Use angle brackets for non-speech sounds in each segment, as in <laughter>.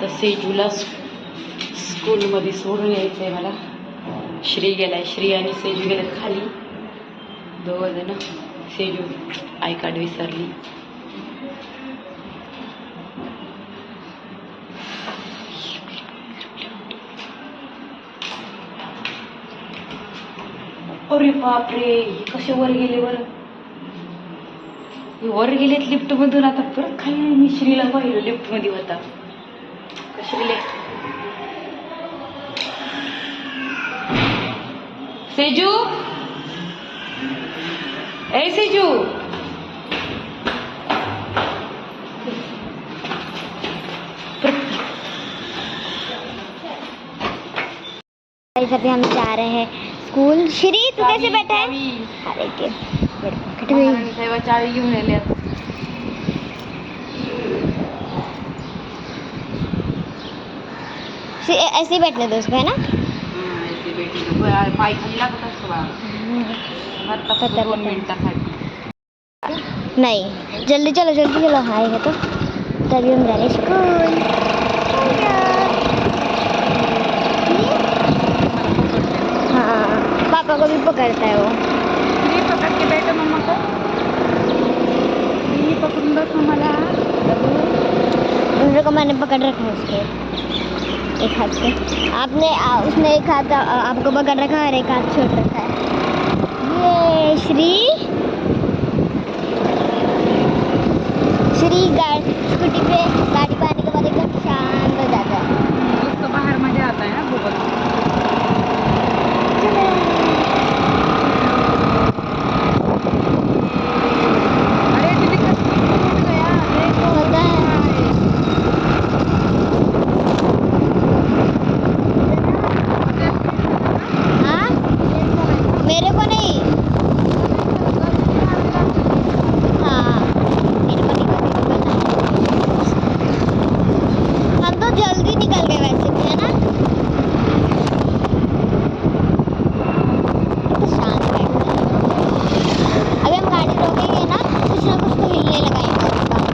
तर सेजूला स्कूलमध्ये सोडून यायचं आहे मला. श्री गेलाय श्री आणि सेजू गेल्यात खाली. दोघं जण सेजू आय कार्ड विसरली. अरे बापरे कसे वर गेले बरं? वर गेलेत लिफ्ट मधून आता. परत खाली मी श्रीला पाहिलं लिफ्टमध्ये होता. सेजू? ए सेजू? अभी हम जा रहे हैं स्कूल। श्री तू कैसे बैठा है? अरे के मेरे पॉकेट में ऐसे ही बैठने दो उसको है ना? हा, ऐसे बेटी नको. आ, पाय खाली लागत असतो बा आता फक्त पता- दोन पता. मिनिटासाठी नहीं जल्दी चलो जल्दी चलो। आएगा तो। तभी हम जा रहे हैं स्कूल। हाँ पापा को भी पकड़ता है वो। श्री पकड़ के बैठो मम्मा को। पकडून बस मम्माला उन लोग को मैंने पकड़ रखा है उसके। एक हाथ से। आपने आ, उसने एक हाथ आपको पकड़ रखा है और एक हाथ छोड़ रखा है। ये श्री श्री गाड़ी स्कूटी पे गाड़ी पे आने के बाद एकदम शांत हो जाता है नुसतं बाहेर मध्ये आता है ना खूपच अरे दीदी कसली उठ गया देखो होता है हाँ मेरे को नहीं हाँ मेरे को नहीं पता हम तो जल्दी निकल गए वैसे भी है ना तो शांत बैठते हैं अभी हम गाड़ी रोकेंगे ना कुछ ना कुछ तो हिलने लगाएँगे उसका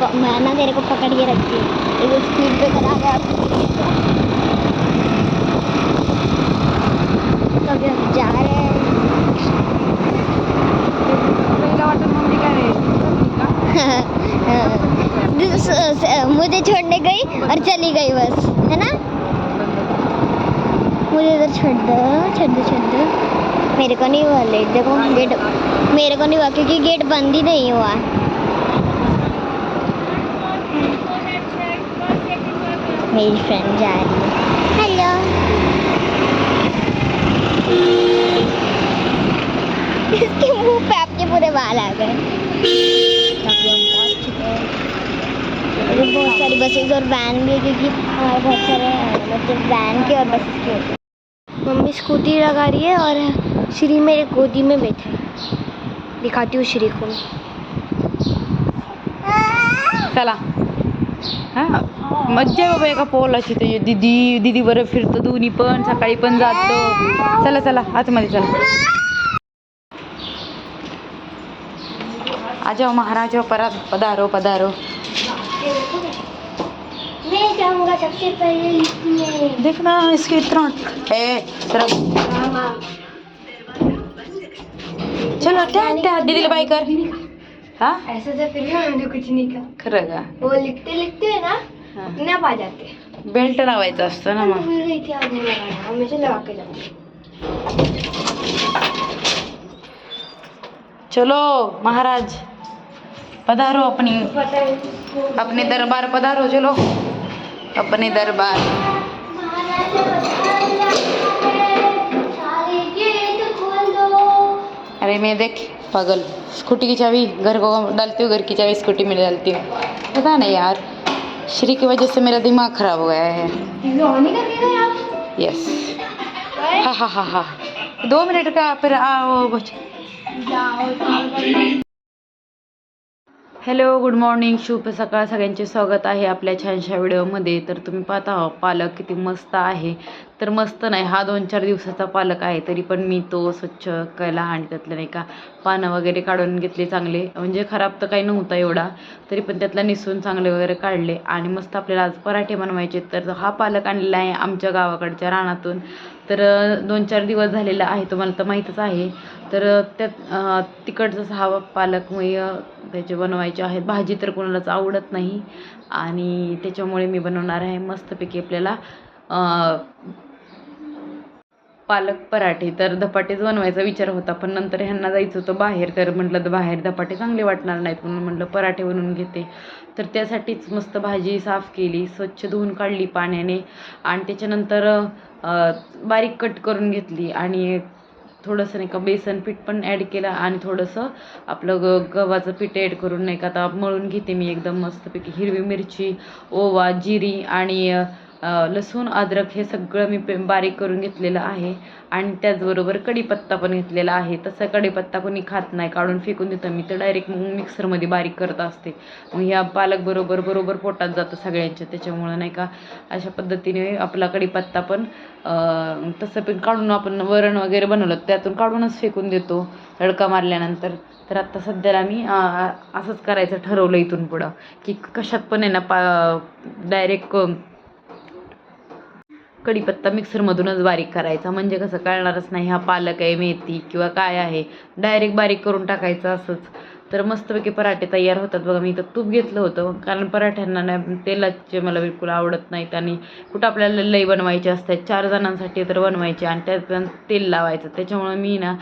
प- मैं ना तेरे को पकड़ के रखती हूँ एक स्पीड पे करा गया तो अभी हम जा रहे हैं पहिला वाटत मम्मी काय रे दिस- स- मुझे छोड़ने गई और चली गई बस, है ना? मुझे इधर छोड़ दो छोड़ दो छोड़ दो। मेरे को नहीं हुआ लेट देखो गेट मेरे को नहीं हुआ क्योंकि गेट बंद ही नहीं हुआ। मेरी फ्रेंड जा रही है। हेलो इसके मुँह पे आपके पूरे बाल आ गए। अभी बहुत सारी बसेस और वैन भी है क्योंकि हमारे बहुत सारे मतलब वैन के और बसेस के होते हैं। मम्मी स्कूटी लगा रही है और श्री मेरे गोदी में बैठा है। दिखाती हूँ श्री को चला। मज्जा आहे बाबा एका पोलाची ते दीदी दीदी बरं फिरतो दोन्ही पण सकाळी पण जातो. चला चला आतमध्ये चला. आ जाओ हो, महाराज हो, परा पधारो पधारो. मैं जाऊंगा सबसे पहले लिफ्ट में देख ना इसके इतना ए चलो दीदीला बाय कर। हा? ऐसा तो फिर भी मैंने कुछ नहीं कहा खरं का वो लिखते लिखते है ना जाते। बेल्ट लावायचा असतो ना मग। हमेशा लगा के चलो महाराज पधारो अपनी अपने दरबार पधारो चलो। अपने दरबार। अरे मैं देख पागल। स्कूटी की चाबी घर को डालती हूँ घर की चाबी स्कूटी में डालती हूँ। पता नहीं यार श्री की वजह से मेरा दिमाग खराब हो गया है। यस हाँ हाँ हाँ हाँ। दो मिनट का फिर आओ बच्चे। हॅलो गुड मॉर्निंग शुभ सकाळ. सगळ्यांचे स्वागत आहे आपल्या छानशा व्हिडिओमध्ये. तर तुम्ही पाहता आहो, पालक किती मस्त आहे. तर मस्त नाही हा दोन चार दिवसाचा पालक आहे. तरी पण मी तो स्वच्छ केला आणि त्यातलं नाही का पानं वगैरे काढून घेतले चांगले. म्हणजे खराब तर काही नव्हता एवढा तरी पण त्यातला निसून चांगले वगैरे काढले आणि मस्त आपल्याला आज पराठे बनवायचे. तर हा पालक आणलेला आहे आमच्या गावाकडच्या रानातून. तर दोन चार दिवस झालेला आहे तुम्हाला तर माहीतच आहे. तर त्यात अं, तिकडचा हा पालक त्याचे बनवायचे आहेत. भाजी तर कोणालाच आवडत नाही. आणि त्याच्यामुळे मी बनवणार आहे मस्तपैकी आपल्याला पालक पराठे. तर धपाटेच बनवायचा विचार होता पण नंतर ह्यांना जायचं होतं बाहेर. तर म्हटलं तर बाहेर धपाटे चांगले वाटणार नाहीत म्हणून म्हटलं पराठे बनवून घेते. तर त्यासाठीच मस्त भाजी साफ केली स्वच्छ धुवून काढली पाण्याने. आणि त्याच्यानंतर बारीक कट करून घेतली. आणि थोडंसं नाही का बेसन पीठ पण ॲड केलं आणि थोडंसं आपलं ग गव्हाचं पीठ ॲड करून नाही का आता मळून घेते मी एकदम मस्तपैकी. हिरवी मिरची ओवा जिरी आणि लसूण अद्रक हे सगळं मी पे बारीक करून घेतलेलं आहे. आणि त्याचबरोबर कढीपत्ता पण घेतलेला आहे. तसं कढीपत्ता कोणी खात नाही. काढून फेकून देतं मी. तर डायरेक्ट मग मिक्सरमध्ये बारीक करत असते. मग ह्या पालक बरोबर बरोबर पोटात जातं सगळ्यांच्या. त्याच्यामुळं नाही का अशा पद्धतीने आपला कढीपत्ता पण तसं पण काढून आपण वरण वगैरे बनवलं त्यातून काढूनच फेकून देतो. तडका मारल्यानंतर. तर आत्ता सध्याला मी असंच करायचं ठरवलं इथून पुढं. की कशात पण आहे ना पा डायरेक्ट कढीपत्ता मिक्सरमधूनच बारीक करायचा. म्हणजे कसं कळणारच नाही हा पालक आहे मेथी किंवा काय आहे. डायरेक्ट बारीक करून टाकायचं असंच. तर मस्तपैकी पराठे तयार होतात बघा. मी इथं तूप घेतलं होतं. कारण पराठ्यांना नाही तेलाचे मला बिलकुल आवडत नाहीत. आणि कुठं आपल्याला लई बनवायचे असतात. चार जणांसाठी तर बनवायचे आणि त्यात तेल लावायचं. त्याच्यामुळं मी ना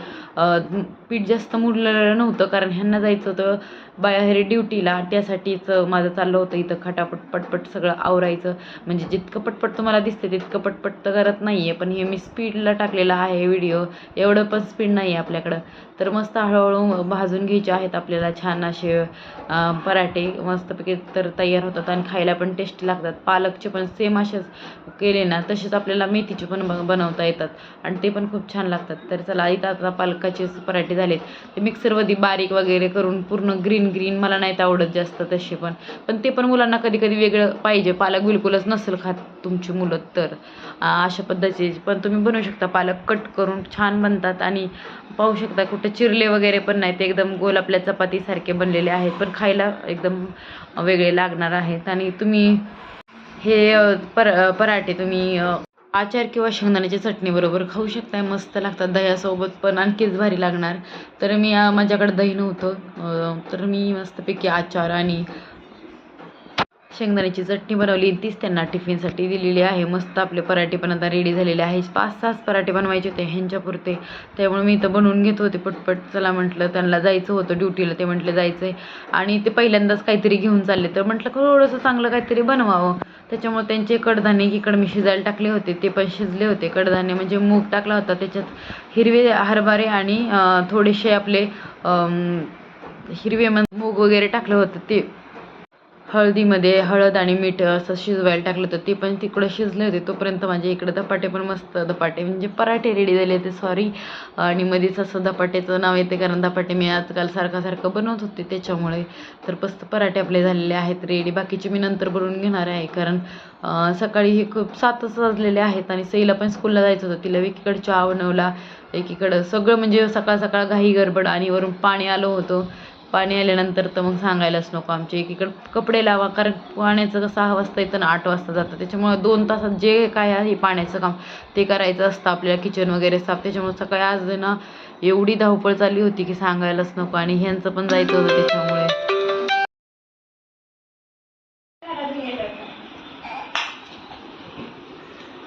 पीठ जास्त मुरलेलं नव्हतं. कारण ह्यांना जायचं होतं बाहेर ड्युटीला त्यासाठीच माझं चाललं होतं इथं खटापट पटपट सगळं आवरायचं. म्हणजे जितकं पटपट तुम्हाला दिसते तितकं पटपट तर करत नाही आहे पण हे मी स्पीडला टाकलेला आहे व्हिडिओ. एवढं पण स्पीड नाही आहे आपल्याकडं. तर मस्त हळूहळू भाजून घ्यायचे आहेत आपल्याला छान असे पराठे. मस्तपैकी तर तयार होतात आणि खायला पण टेस्टी लागतात. पालकचे पण सेम असेच केले ना तसेच आपल्याला मेथीचे पण बनवता येतात. आणि ते पण खूप छान लागतात. तर चला इथं आता पालकाचे पराठे झालेत. ते मिक्सरमध्ये बारीक वगैरे करून पूर्ण ग्रीन ग्रीन मला नाहीत आवडत जास्त तसे पण. पण ते पण मुलांना कधी कधी वेगळं पाहिजे. पालक बिलकुलच नसेल खात तुमची मुलं तर. अशा पद्धतीचे. पण तुम्ही बनवू शकता पालक. कट करून छान बनतात आणि पाहू शकता कुठं चिरले वगैरे पण नाहीत. एकदम गोल आपल्या चपातीसारखे बनलेले आहेत. पण खायला एकदम वेगळे लागणार आहेत. आणि तुम्ही हे पर पराठे तुम्ही आचार किंवा शेंगदाण्याच्या चटणीबरोबर खाऊ शकताय मस्त लागतात दह्यासोबत पण आणखीच भारी लागणार. तर मी माझ्याकडे दही नव्हतं तर मी मस्तपैकी आचार आणि शेंगदाण्याची चटणी बनवली. तीच त्यांना टिफिनसाठी दिलेली आहे. मस्त आपले पराठे पण आता रेडी झालेले आहे. पाच सहाच पराठे बनवायचे होते ह्यांच्यापुरते. त्यामुळे मी इथं बनवून घेत होते पटपट. चला म्हटलं त्यांना जायचं होतं ड्युटीला ते म्हटलं जायचं आहे आणि ते पहिल्यांदाच काहीतरी घेऊन चालले. तर म्हटलं थोडंसं चांगलं काहीतरी बनवावं. त्याच्यामुळे त्यांचे कडधान्य इकडं मी शिजायला टाकले होते. ते पण शिजले होते. कडधान्य म्हणजे मूग टाकला होता. त्याच्यात हिरवे हरभरे आणि थोडेसे आपले हिरवे मूग वगैरे टाकलं होतं. ते हळदीमध्ये हळद आणि मीठ असं शिजवायला टाकलं होतं ते पण तिकडं शिजले होते. तोपर्यंत माझ्या इकडे धपाटे पण मस्त धपाटे म्हणजे पराठे रेडी झाले होते. सॉरी आणि मध्येच असं धपाट्याचं नाव येते कारण धपाटे मी आजकाल सारखं सारखं बनवत होते. त्याच्यामुळे तर मस्त पराठे आपले झालेले आहेत रेडी बाकीचे मी नंतर बनवून घेणार आहे कारण सकाळी हे खूप सातच वाजलेले आहेत आणि सईला पण स्कूलला जायचं होतं. तिला एकीकडे चहा बनवला एकीकडं सगळं म्हणजे सकाळ सकाळ घाई गडबड आणि वरून पाणी आलं होतं. पाणी आल्यानंतर तर मग सांगायलाच नको आमच्या एकीकडे कपडे लावा कारण पाण्याचं कसं सहा वाजता येतं ना आठ वाजता जातं. त्याच्यामुळे दोन तासात जे काय आहे पाण्याचं काम ते करायचं असतं आपल्याला किचन वगैरे साफ. त्याच्यामुळे सकाळी आज ना एवढी धावपळ चालली होती की सांगायलाच नको. आणि ह्यांचं पण जायचं होतं त्याच्यामुळे.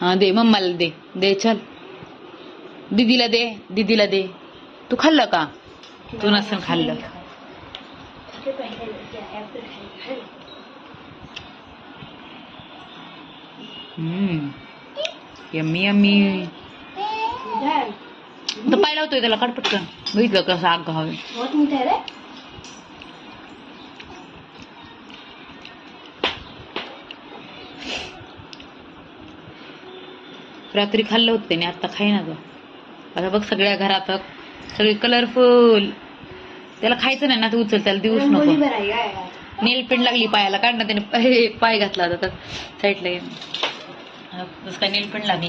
हां दे मम्माला दे. दे चल. दीदीला दे दीदीला दे. तू खाल्लं का? तू नसेल खाल्लं. Yummy yummy. तर पाहिला होतोय त्याला काढ पटकन. बघितलं कसं आग हवे बहुत रे रात्री खाल्लं होतं त्याने आत्ता खाईना ग. आता बघ सगळ्या घरात सगळे कलरफुल त्याला खायचं नाही ना ते उचल त्याला देऊच नको. नेल पेंट लागली पायाला काढ ना त्याने. पाय पाय घातला होता तर. साईडला काय नेल पेंट लागली.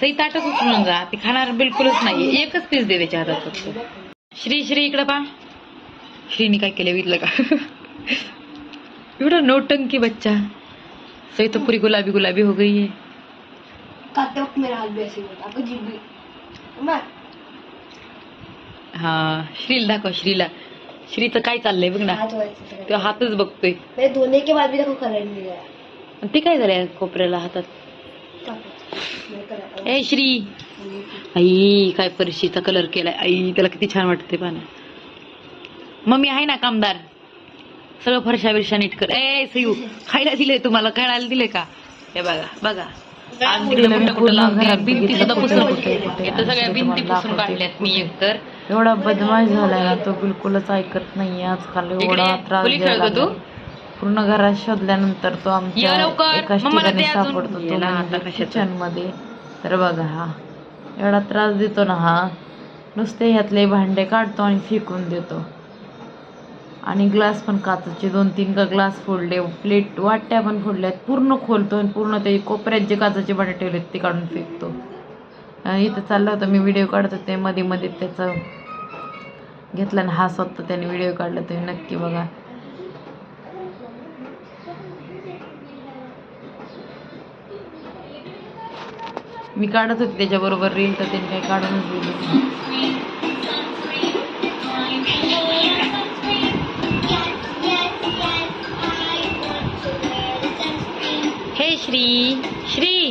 सई ताटच उचलून जा. ते खाणार बिलकुलच नाही एकच पीस दे त्याच्या हातात फक्त. श्री श्री इकडं पा श्रीने काय केलं विकलं का? <laughs> एवढा नोटंकी बच्चा. सही तो पूरी गुलाबी गुलाबी हो गई है खाते वक्त मेरा हाथ भी ऐसे ही श्रीला दाखव श्रीला. श्रीचं काय चाललंय बघ ना. तो हातच बघतोय. धोने के बाद भी देखो कलर नहीं गया आणि ते काय झालंय कोपऱ्याला हातात? ए श्री. आई काय परशीचा कलर केलाय. आई त्याला किती छान वाटते पाना मम्मी आहे ना कामदार? सगळं फरशा बिरशा नीट कर. ए सयू खायला दिलंय तुम्हाला? खायला दिलंय का? हे बघा बघा. आज तिकडे कुठं कुठं लावते. भिंती सुद्धा पुसून सगळ्या भिंती पुसून काढल्यात मी एकतर. एवढा बदमाश झालाय ना तो बिलकुलच ऐकत नाही आजकाल एवढा त्रास द्यायला? लागलाय. पूर्ण घरात शोधल्यानंतर तो ये आमच्या लवकर, एकाच ठिकाणी अजून. सापडतो तो गेला आता म्हणजे कशाचं. किचनमध्ये तर बघा हा एवढा त्रास देतो ना हा नुसते ह्यातले भांडे काढतो आणि फेकून देतो आणि ग्लास पण काचेचे दोन तीन का ग्लास फोडले प्लेट वाट्या पण फोडल्यात पूर्ण खोलतो आणि पूर्ण ते कोपऱ्यात जे काचेचे भांडे ठेवलेत ते काढून फेकतो इथं चाललं होतं मी व्हिडिओ काढत होते मध्ये मध्ये त्याचं घेतला आणि हा स्वतः त्याने व्हिडिओ काढला तुम्ही नक्की बघा. मी काढत होते त्याच्याबरोबर रील तर त्यांनी काही काढूनच दिली. हे श्री श्री